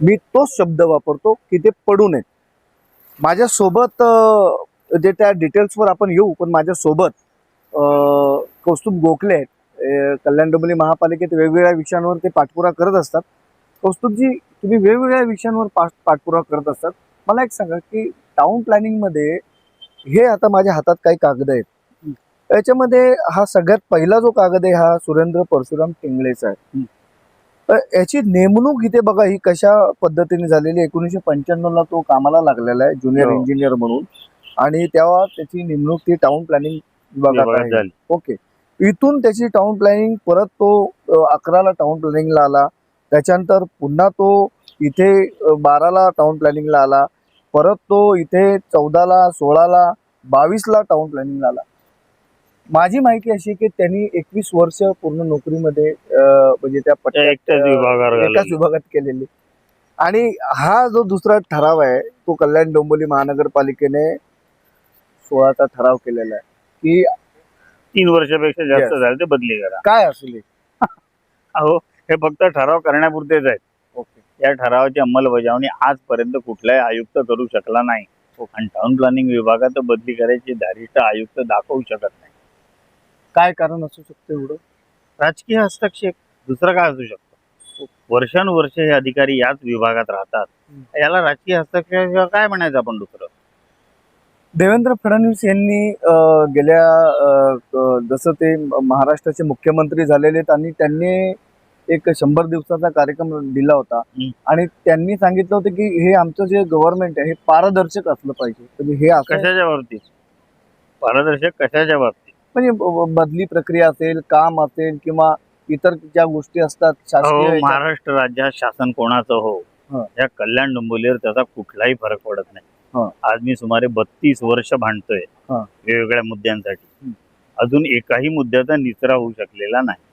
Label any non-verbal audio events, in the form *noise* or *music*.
मी तोच शब्द वापरतो की ते पडू नयेत. माझ्यासोबत जे त्या डिटेल्सवर आपण येऊ पण माझ्यासोबत कौस्तुभ गोखले आहेत. कल्याण डोंबिवली महापालिकेत वेगवेगळ्या विषयांवर ते पाठपुरा करत असतात. कौस्तुभजी तुम्ही वेगवेगळ्या विषयांवर पाठ पाठपुरावा करत असतात. मला एक सांगा की टाउन प्लॅनिंगमध्ये हे आता माझ्या हातात काही कागद आहेत. याच्यामध्ये हा सगळ्यात पहिला जो कागद आहे हा सुरेंद्र परशुराम टिंगळेचा आहे. याची नेमणूक इथे बघा ही कशा पद्धतीने झालेली एकोणीसशे पंच्याण्णव ला तो कामाला लागलेला आहे ज्युनियर हो. इंजिनियर म्हणून. आणि तेव्हा त्याची नेमणूक ती टाउन प्लॅनिंग विभागात आहे. ओके. इथून त्याची टाउन प्लॅनिंग परत तो अकराला टाउन प्लॅनिंगला आला. त्याच्यानंतर पुन्हा तो इथे बाराला टाउन प्लॅनिंगला आला. परत तो इथे चौदाला सोळाला बावीसला टाउन प्लॅनिंगला आला. माझी माहिती अशी की त्यांनी एकवीस वर्ष पूर्ण नोकरीमध्ये म्हणजे त्या एकाच. विभागात केलेली. आणि हा जो दुसरा ठराव आहे तो कल्याण डोंबिवली महानगरपालिकेने सोळाचा ठराव केलेला आहे की तीन वर्षापेक्षा जास्त. झाले ते बदली करा. काय असेल हे? *laughs* अहो हे फक्त ठराव करण्यापुरतेच आहेत. ओके. या ठरावाची अंमलबजावणी आजपर्यंत कुठलाही आयुक्त करू शकला नाही. आणि टाउन प्लॅनिंग विभागात बदली करायची धारिष्ट आयुक्त दाखवू शकत नाही. काय कारण असू शकतं एवढं? राजकीय हस्तक्षेप दुसरं काय असू शकतं? वर्षानुवर्ष हे अधिकारी याच विभागात राहतात. याला राजकीय हस्तक्षेप काय म्हणायचं आपण दुसरं? देवेंद्र फडणवीस यांनी गेल्या जसं ते महाराष्ट्राचे मुख्यमंत्री झालेले आहेत आणि त्यांनी एक शंभर दिवसाचा कार्यक्रम दिला होता. आणि त्यांनी सांगितलं होतं की हे आमचं जे गव्हर्नमेंट आहे हे पारदर्शक असलं पाहिजे. म्हणजे हे कशाच्या बाबतीत? पारदर्शक कशाच्या बाबतीत? म्हणजे बदली प्रक्रिया असेल काम असेल किंवा इतर ज्या गोष्टी असतात शासकीय याच्यात- महाराष्ट्र राज्यात शासन कोणाचं हो हं. या कल्याण डोंबिवलीवर त्याचा कुठलाही फरक पडत हं. नाही आज मी सुमारे बत्तीस वर्ष भांडतोय हं. वेगवेगळ्या मुद्द्यांसाठी हं. अजून एकाही मुद्द्याचा निचरा होऊ शकलेला नाही